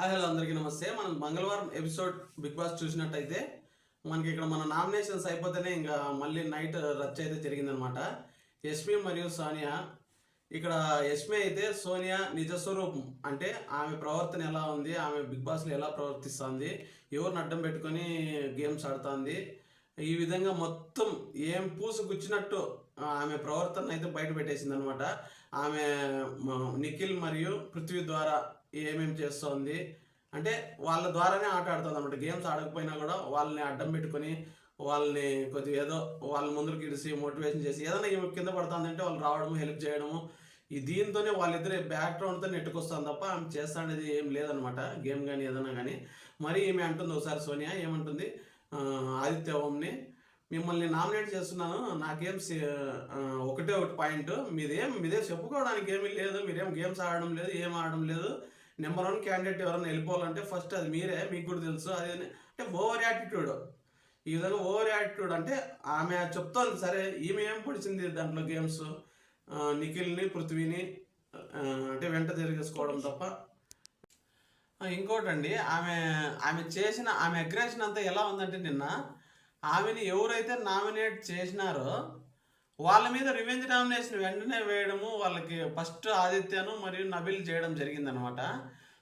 Hi hello అందరికీ నమస్తే. మనం మంగళవారం ఎపిసోడ్ బిగ్ బాస్ చూసినట్టయితే మనకి ఇక్కడ మన నామినేషన్స్ అయిపోతేనే ఇంకా మళ్ళీ నైట్ రచ్చ అయితే జరిగిందనమాట యష్మి మరియు సోనియా. ఇక్కడ యష్మి అయితే సోనియా నిజస్వరూపం. అంటే ఆమె ప్రవర్తన ఎలా ఉంది? ఆమె బిగ్ బాస్లో ఎలా ప్రవర్తిస్తుంది? ఎవరిని అడ్డం పెట్టుకొని గేమ్స్ ఆడుతుంది? ఈ విధంగా మొత్తం ఏం పూసు గుచ్చినట్టు ఆమె ప్రవర్తన అయితే బయట పెట్టేసింది అనమాట ఆమె నిఖిల్ మరియు పృథ్వీ ద్వారా ఏమేమి చేస్తోంది? అంటే వాళ్ళ ద్వారానే ఆట ఆడుతుంది అనమాట గేమ్స్ ఆడకపోయినా కూడా వాళ్ళని అడ్డం పెట్టుకొని వాళ్ళని కొద్దిగా ఏదో వాళ్ళ ముందుకు ఇడిసి మోటివేషన్ చేసి ఏదైనా ఈమె కింద పడుతుందంటే వాళ్ళు రావడము హెల్ప్ చేయడము ఈ దీంతోనే వాళ్ళిద్దరే బ్యాక్గ్రౌండ్తో నెట్టుకొస్తాను తప్ప ఆమె చేస్తానేది ఏం లేదనమాట గేమ్ కానీ ఏదైనా కానీ మరి ఈమె అంటుంది ఒకసారి సోనియా ఏమంటుంది? ఆదిత్య ఓంని మిమ్మల్ని నామినేట్ చేస్తున్నాను. నాకేం సి- ఒకటే ఒకటి పాయింట్. మీదేం మీదే చెప్పుకోవడానికి ఏమీ లేదు. మీరేం గేమ్స్ ఆడడం లేదు ఏం ఆడడం లేదు. నెంబర్ వన్ క్యాండిడేట్ ఎవరైనా వెళ్ళిపోవాలంటే ఫస్ట్ అది మీరే మీకు కూడా తెలుసు. అది అంటే ఓవర్ యాటిట్యూడ్. ఈ విధంగా ఓవర్ యాటిట్యూడ్ అంటే ఆమె చెప్తోంది సరే ఈమె ఏం పొడిచింది దాంట్లో గేమ్స్? నిఖిల్ని పృథ్వీని అంటే వెంట తిరిగేసుకోవడం తప్ప. ఇంకోటండి ఆమె ఆమె చేసిన ఆమె అగ్రెషన్ అంతా ఎలా ఉందంటే నిన్న ఆమెని ఎవరైతే నామినేట్ చేసినారో వాళ్ళ మీద రివెంజ్ నామినేషన్ వెంటనే వేయడము వాళ్ళకి ఫస్ట్ ఆదిత్యను మరియు నబిల్ చేయడం జరిగిందనమాట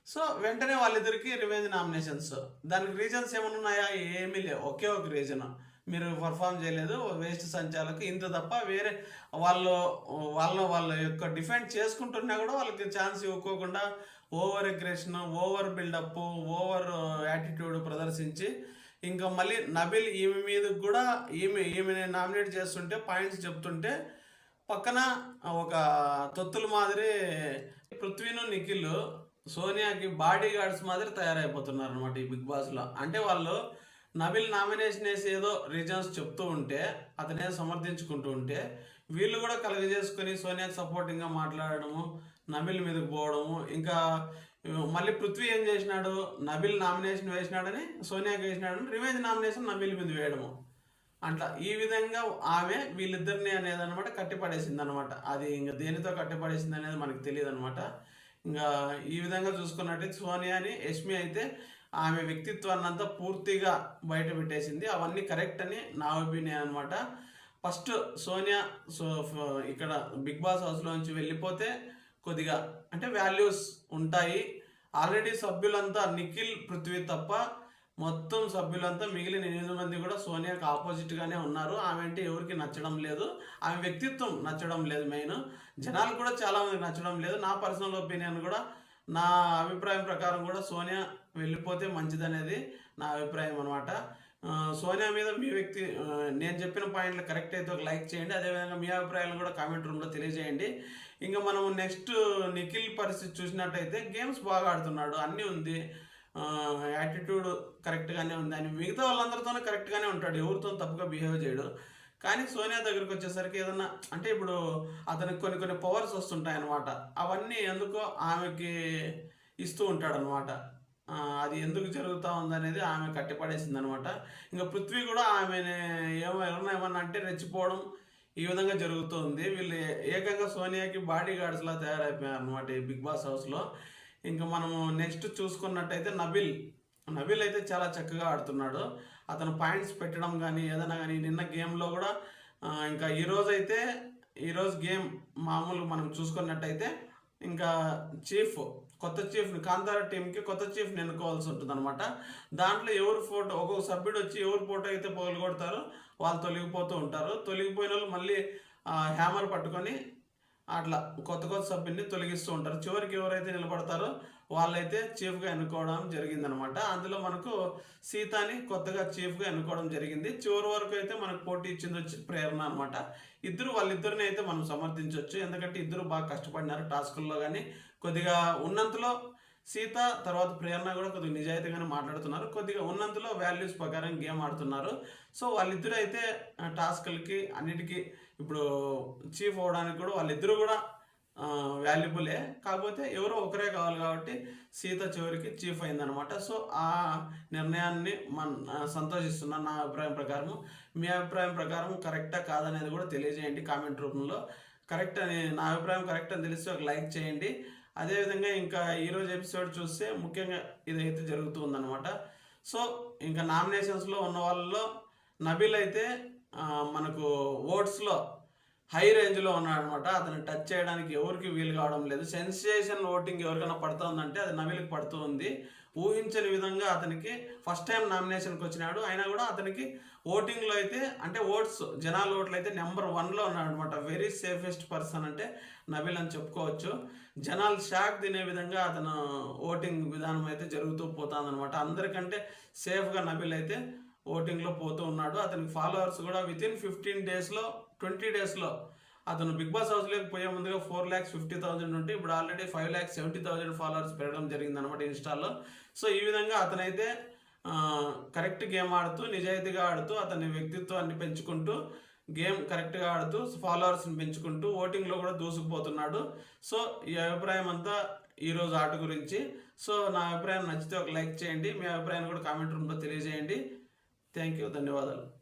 సో వెంటనే వాళ్ళిద్దరికి రివెంజ్ నామినేషన్స్ దానికి రీజన్స్ ఏమైనా ఉన్నాయా ఏమీ లేవు. ఒకే ఒక రీజన్ మీరు పర్ఫామ్ చేయలేదు వేస్ట్ సంచాలకు ఇంత తప్ప వేరే వాళ్ళు వాళ్ళ వాళ్ళ యొక్క డిఫెండ్ చేసుకుంటున్నా కూడా వాళ్ళకి chance ఇవ్వకోకుండా over aggression over buildup over attitude ప్రదర్శించి ఇంకా మళ్ళీ నబిల్ ఈమె మీద కూడా ఈమె ఈమెని నామినేట్ చేస్తుంటే పాయింట్స్ చెప్తుంటే పక్కన ఒక తొత్తుల మాదిరి పృథ్వీను నిఖిల్ సోనియాకి బాడీ గార్డ్స్ మాదిరి తయారైపోతున్నారు అనమాట ఈ బిగ్ బాస్లో. అంటే వాళ్ళు నబిల్ నామినేషన్ వేసి ఏదో రీజన్స్ చెప్తూ ఉంటే అతనే సమర్థించుకుంటూ ఉంటే వీళ్ళు కూడా కలుగజేసుకొని సోనియాకి సపోర్టింగ్గా మాట్లాడడము నబిల్ మీదకి పోవడము ఇంకా మళ్ళీ పృథ్వీ ఏం చేసినాడు? నబిల్ నామినేషన్ వేసినాడని సోనియాకి వేసినాడని రివెంజ్ నామినేషన్ నబిల్ మీద వేయడము. అట్లా ఈ విధంగా ఆమె వీళ్ళిద్దరిని అనేది అనమాట కట్టిపడేసింది అనమాట అది ఇంకా దేనితో కట్టిపడేసింది అనేది మనకు తెలియదు అనమాట ఇంకా ఈ విధంగా చూసుకున్నట్టు సోనియాని యష్మి అయితే ఆమె వ్యక్తిత్వాన్ని అంతా పూర్తిగా బయట పెట్టేసింది. అవన్నీ కరెక్ట్ అని నా ఒపీనియన్ అనమాట ఫస్ట్ సోనియా సో ఇక్కడ బిగ్ బాస్ హౌస్లోంచి వెళ్ళిపోతే కొద్దిగా అంటే వాల్యూస్ ఉంటాయి. ఆల్రెడీ సభ్యులంతా నిఖిల్ పృథ్వీ తప్ప మొత్తం సభ్యులంతా మిగిలిన ఎనిమిది మంది కూడా సోనియాకి ఆపోజిట్గానే ఉన్నారు. ఆమె అంటే ఎవరికి నచ్చడం లేదు. ఆమె వ్యక్తిత్వం నచ్చడం లేదు మెయిన్. జనాలు కూడా చాలా మందికి నచ్చడం లేదు. నా పర్సనల్ ఒపీనియన్ కూడా నా అభిప్రాయం ప్రకారం కూడా సోనియా వెళ్ళిపోతే మంచిదనేది నా అభిప్రాయం అనమాట సోనియా మీద మీ వ్యక్తి నేను చెప్పిన పాయింట్లు కరెక్ట్ అయితే ఒక లైక్ చేయండి. అదేవిధంగా మీ అభిప్రాయాలను కూడా కామెంట్ రూమ్లో తెలియజేయండి. ఇంకా మనం నెక్స్ట్ నిఖిల్ పరిస్థితి చూసినట్టయితే గేమ్స్ బాగా ఆడుతున్నాడు. అన్నీ ఉంది. యాటిట్యూడ్ కరెక్ట్గానే ఉంది. అని మిగతా వాళ్ళందరితోనే కరెక్ట్గానే ఉంటాడు. ఎవరితో తప్పుగా బిహేవ్ చేయడు. కానీ సోనియా దగ్గరికి వచ్చేసరికి ఏదన్నా అంటే ఇప్పుడు అతనికి కొన్ని కొన్ని పవర్స్ వస్తుంటాయి అన్నమాట అవన్నీ ఎందుకో ఆమెకి ఇస్తూ ఉంటాడు అనమాట అది ఎందుకు జరుగుతూ ఉందనేది ఆమె కట్టిపడేసింది అనమాట ఇంకా పృథ్వీ కూడా ఆమెను ఏమో ఎవరన్నా ఏమన్నా అంటే రెచ్చిపోవడం ఈ విధంగా జరుగుతుంది. వీళ్ళు ఏకంగా సోనియాకి బాడీ గార్డ్స్లా తయారైపోయారు అనమాట ఈ బిగ్ బాస్ హౌస్లో. ఇంకా మనము నెక్స్ట్ చూసుకున్నట్టయితే నబిల్. నబిల్ అయితే చాలా చక్కగా ఆడుతున్నాడు. అతను పాయింట్స్ పెట్టడం కానీ ఏదైనా కానీ నిన్న గేమ్లో కూడా ఇంకా ఈరోజు అయితే ఈరోజు గేమ్ మామూలు మనం చూసుకున్నట్టయితే ఇంకా చీఫ్ కొత్త చీఫ్ని కాంతారా టీంకి కొత్త చీఫ్ని ఎన్నుకోవాల్సి ఉంటుంది అనమాట దాంట్లో ఎవరు ఫోటో ఒక్కొక్క సభ్యుడు వచ్చి ఎవరు ఫోటో అయితే పగలగొడతారో వాళ్ళు తొలగిపోతూ ఉంటారు. తొలగిపోయిన వాళ్ళు మళ్ళీ హ్యామర్ పట్టుకొని అట్లా కొత్త కొత్త సభ్యుల్ని తొలగిస్తూ ఉంటారు. చివరికి ఎవరైతే నిలబడతారో వాళ్ళైతే చీఫ్గా ఎన్నుకోవడం జరిగిందనమాట. అందులో మనకు సీతాని కొత్తగా చీఫ్గా ఎన్నుకోవడం జరిగింది. చివరి వరకు అయితే మనకు పోటీ ఇచ్చింది వచ్చి ప్రేరణ అనమాట. ఇద్దరు వాళ్ళిద్దరిని అయితే మనం సమర్థించవచ్చు ఎందుకంటే ఇద్దరు బాగా కష్టపడినారు టాస్కుల్లో కానీ కొద్దిగా ఉన్నంతలో సీత తర్వాత ప్రేరణ కూడా కొద్దిగా నిజాయితీగానే మాట్లాడుతున్నారు. కొద్దిగా ఉన్నంతలో వాల్యూస్ ప్రకారం గేమ్ ఆడుతున్నారు. సో వాళ్ళిద్దరూ అయితే టాస్క్లకి టాస్కులకి అన్నిటికీ ఇప్పుడు చీఫ్ అవ్వడానికి కూడా వాళ్ళిద్దరూ కూడా వాల్యుబులే. కాకపోతే ఎవరో ఒకరే కావాలి కాబట్టి సీత చివరికి చీఫ్ అయిందనమాట. సో ఆ నిర్ణయాన్ని మన ఆ, సంతోషిస్తున్నాను నా అభిప్రాయం ప్రకారం మీ అభిప్రాయం ప్రకారం కరెక్టా కాదనేది కూడా తెలియజేయండి కామెంట్ రూపంలో. కరెక్ట్ అని నా అభిప్రాయం కరెక్ట్ అని తెలిస్తే ఒక లైక్ చేయండి. అదేవిధంగా ఇంకా ఈరోజు ఎపిసోడ్ చూస్తే ముఖ్యంగా ఇదైతే జరుగుతుందనమాట సో ఇంకా నామినేషన్స్లో ఉన్న వాళ్ళలో నబీల్ అయితే మనకు ఓట్స్లో హై రేంజ్లో ఉన్నాడు అనమాట అతను టచ్ చేయడానికి ఎవరికి వీలు కావడం లేదు. సెన్సేషన్ ఓటింగ్ ఎవరికైనా పడుతుందంటే అది నవీల్కి పడుతుంది ఊహించని విధంగా అతనికి ఫస్ట్ టైం నామినేషన్కి వచ్చినాడు. అయినా కూడా అతనికి ఓటింగ్లో అయితే అంటే ఓట్స్ జనాల ఓట్లు అయితే నెంబర్ వన్లో ఉన్నాడు అనమాట వెరీ సేఫెస్ట్ పర్సన్ అంటే నబీల్ అని చెప్పుకోవచ్చు. జనాలు షాక్ తినే విధంగా అతను ఓటింగ్ విధానం అయితే జరుగుతూ పోతుంది అనమాట అందరికంటే సేఫ్గా నబీల్ అయితే ఓటింగ్లో పోతూ ఉన్నాడు. అతనికి ఫాలోవర్స్ కూడా వితిన్ ఫిఫ్టీన్ డేస్లో ట్వంటీ డేస్లో అతను బిగ్ బాస్ హౌస్లోకి పోయే ముందుగా ఫోర్ ల్యాక్స్ ఫిఫ్టీ థౌసండ్ ఉంటే ఇప్పుడు already five lakhs seventy thousand followers పెరగడం జరిగింది అనమాట ఇన్స్టాల్లో సో ఈ విధంగా అతనైతే కరెక్ట్ గేమ్ ఆడుతూ నిజాయితీగా ఆడుతూ అతని వ్యక్తిత్వాన్ని పెంచుకుంటూ గేమ్ కరెక్ట్గా ఆడుతూ ఫాలోవర్స్ని పెంచుకుంటూ ఓటింగ్లో కూడా దూసుకుపోతున్నాడు. సో ఈ అభిప్రాయం అంతా ఈరోజు ఆట గురించి. సో నా అభిప్రాయం నచ్చితే ఒక లైక్ చేయండి. మీ అభిప్రాయాన్ని కూడా కామెంట్ రూమ్లో తెలియజేయండి. థ్యాంక్ యూ ధన్యవాదాలు.